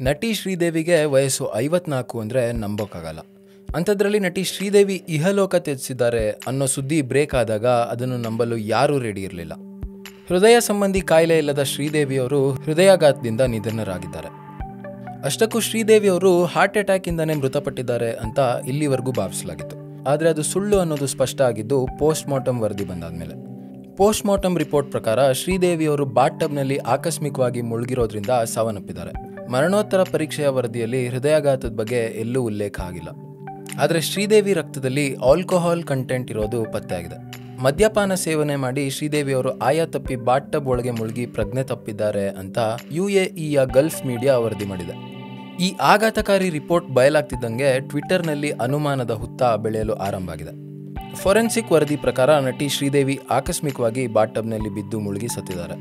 ನಟಿ ಶ್ರೀದೇವಿಗೆ ವಯಸ್ಸು ಐವತ್ನಾಲ್ಕು ಅಂದರೆ ನಂಬೋಕ್ಕಾಗಲ್ಲ. ಅಂಥದ್ರಲ್ಲಿ ನಟಿ ಶ್ರೀದೇವಿ ಇಹಲೋಕ ತ್ಯಜಿಸಿದ್ದಾರೆ ಅನ್ನೋ ಸುದ್ದಿ ಬ್ರೇಕ್ ಆದಾಗ ಅದನ್ನು ನಂಬಲು ಯಾರೂ ರೆಡಿ ಇರಲಿಲ್ಲ. ಹೃದಯ ಸಂಬಂಧಿ ಕಾಯಿಲೆ ಇಲ್ಲದ ಶ್ರೀದೇವಿಯವರು ಹೃದಯಾಘಾತದಿಂದ ನಿಧನರಾಗಿದ್ದಾರೆ. ಅಷ್ಟಕ್ಕೂ ಶ್ರೀದೇವಿಯವರು ಹಾರ್ಟ್ ಅಟ್ಯಾಕಿಂದನೇ ಮೃತಪಟ್ಟಿದ್ದಾರೆ ಅಂತ ಇಲ್ಲಿವರೆಗೂ ಭಾವಿಸಲಾಗಿತ್ತು. ಆದರೆ ಅದು ಸುಳ್ಳು ಅನ್ನೋದು ಸ್ಪಷ್ಟ ಆಗಿದ್ದು ಪೋಸ್ಟ್ ಮಾರ್ಟಮ್ ವರದಿ ಬಂದಾದ್ಮೇಲೆ. ಪೋಸ್ಟ್ ಮಾರ್ಟಮ್ ರಿಪೋರ್ಟ್ ಪ್ರಕಾರ ಶ್ರೀದೇವಿಯವರು ಬಾಟ್ ಟಬ್ನಲ್ಲಿ ಆಕಸ್ಮಿಕವಾಗಿ ಮುಳುಗಿರೋದ್ರಿಂದ ಸಾವನ್ನಪ್ಪಿದ್ದಾರೆ. ಮರಣೋತ್ತರ ಪರೀಕ್ಷೆಯ ವರದಿಯಲ್ಲಿ ಹೃದಯಾಘಾತದ ಬಗ್ಗೆ ಎಲ್ಲೂ ಉಲ್ಲೇಖ ಆಗಿಲ್ಲ. ಆದರೆ ಶ್ರೀದೇವಿ ರಕ್ತದಲ್ಲಿ ಆಲ್ಕೋಹಾಲ್ ಕಂಟೆಂಟ್ ಇರೋದು ಪತ್ತೆಯಾಗಿದೆ. ಮದ್ಯಪಾನ ಸೇವನೆ ಮಾಡಿ ಶ್ರೀದೇವಿಯವರು ಆಯಾ ತಪ್ಪಿ ಬಾಟ್ ಟಬ್ ಒಳಗೆ ಮುಳುಗಿ ಪ್ರಜ್ಞೆ ತಪ್ಪಿದ್ದಾರೆ ಅಂತ U A E Gulf media ವರದಿ ಮಾಡಿದೆ. ಈ ಆಘಾತಕಾರಿ ರಿಪೋರ್ಟ್ ಬಯಲಾಗ್ತಿದ್ದಂಗೆ ಟ್ವಿಟ್ಟರ್ನಲ್ಲಿ ಅನುಮಾನದ ಹುತ್ತ ಬೆಳೆಯಲು ಆರಂಭ ಆಗಿದೆ. ಫೊರೆನ್ಸಿಕ್ ವರದಿ ಪ್ರಕಾರ ನಟಿ ಶ್ರೀದೇವಿ ಆಕಸ್ಮಿಕವಾಗಿ ಬಾಟಬ್ನಲ್ಲಿ ಬಿದ್ದು ಮುಳುಗಿ ಸತ್ತಿದ್ದಾರೆ.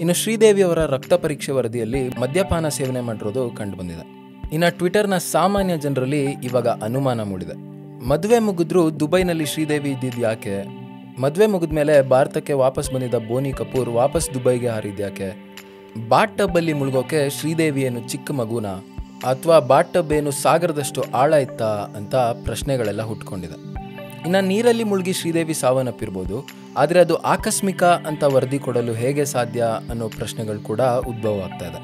ಇನ್ನು ಶ್ರೀದೇವಿಯವರ ರಕ್ತ ಪರೀಕ್ಷೆ ವರದಿಯಲ್ಲಿ ಮದ್ಯಪಾನ ಸೇವನೆ ಮಾಡಿರೋದು ಕಂಡುಬಂದಿದೆ. ಇನ್ನು ಟ್ವಿಟರ್ನ ಸಾಮಾನ್ಯ ಜನರಲ್ಲಿ ಇವಾಗ ಅನುಮಾನ ಮೂಡಿದೆ. ಮದುವೆ ಮುಗಿದ್ರೂ ದುಬೈನಲ್ಲಿ ಶ್ರೀದೇವಿ ಇದ್ದಿದ್ದು ಯಾಕೆ? ಮದುವೆ ಮುಗಿದ ಮೇಲೆ ಭಾರತಕ್ಕೆ ವಾಪಸ್ ಬಂದಿದ್ದ ಬೋನಿ ಕಪೂರ್ ವಾಪಸ್ ದುಬೈಗೆ ಹಾರಿದ್ಯಾಕೆ? ಬಾಟ್ ಟಬ್ಬಲ್ಲಿ ಮುಳುಗೋಕೆ ಶ್ರೀದೇವಿ ಏನು ಚಿಕ್ಕ ಮಗುನ? ಅಥವಾ ಬಾಟ್ ಟಬ್ ಏನು ಸಾಗರದಷ್ಟು ಆಳ ಇತ್ತಾ ಅಂತ ಪ್ರಶ್ನೆಗಳೆಲ್ಲ ಹುಟ್ಕೊಂಡಿದೆ. ಇನ್ನು ನೀರಲ್ಲಿ ಮುಳುಗಿ ಶ್ರೀದೇವಿ ಸಾವನ್ನಪ್ಪಿರ್ಬೋದು. ಆದರೆ ಅದು ಆಕಸ್ಮಿಕ ಅಂತ ವರದಿ ಕೊಡಲು ಹೇಗೆ ಸಾಧ್ಯ ಅನ್ನೋ ಪ್ರಶ್ನೆಗಳು ಕೂಡ ಉದ್ಭವ ಆಗ್ತಾ ಇದೆ.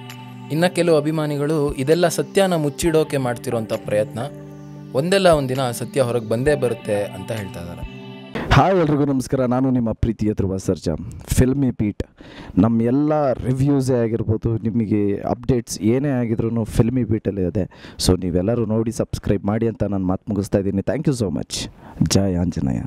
ಇನ್ನು ಕೆಲವು ಅಭಿಮಾನಿಗಳು ಇದೆಲ್ಲ ಸತ್ಯನ ಮುಚ್ಚಿಡೋಕೆ ಮಾಡ್ತಿರೋಂಥ ಪ್ರಯತ್ನ, ಒಂದೆಲ್ಲ ಒಂದಿನ ಸತ್ಯ ಹೊರಗೆ ಬಂದೇ ಬರುತ್ತೆ ಅಂತ ಹೇಳ್ತಾ ಇದ್ದಾರೆ. ಹಾಯ್ ಎಲ್ರಿಗೂ ನಮಸ್ಕಾರ, ನಾನು ನಿಮ್ಮ ಪ್ರೀತಿಯ ಧ್ರುವ ಸರ್ಜಾ. ಫಿಲ್ಮಿ ಪೀಟ್ ನಮ್ಮ ಎಲ್ಲ ರಿವ್ಯೂಸೇ ಆಗಿರ್ಬೋದು, ನಿಮಗೆ ಅಪ್ಡೇಟ್ಸ್ ಏನೇ ಆಗಿದ್ರೂ ಫಿಲ್ಮಿ ಬೀಟಲ್ಲಿ ಇದೆ. ಸೊ ನೀವೆಲ್ಲರೂ ನೋಡಿ ಸಬ್ಸ್ಕ್ರೈಬ್ ಮಾಡಿ ಅಂತ ನಾನು ಮಾತು ಮುಗಿಸ್ತಾ ಇದ್ದೀನಿ. ಥ್ಯಾಂಕ್ ಯು ಸೋ ಮಚ್ ಜಯ ಆಂಜನೇಯ.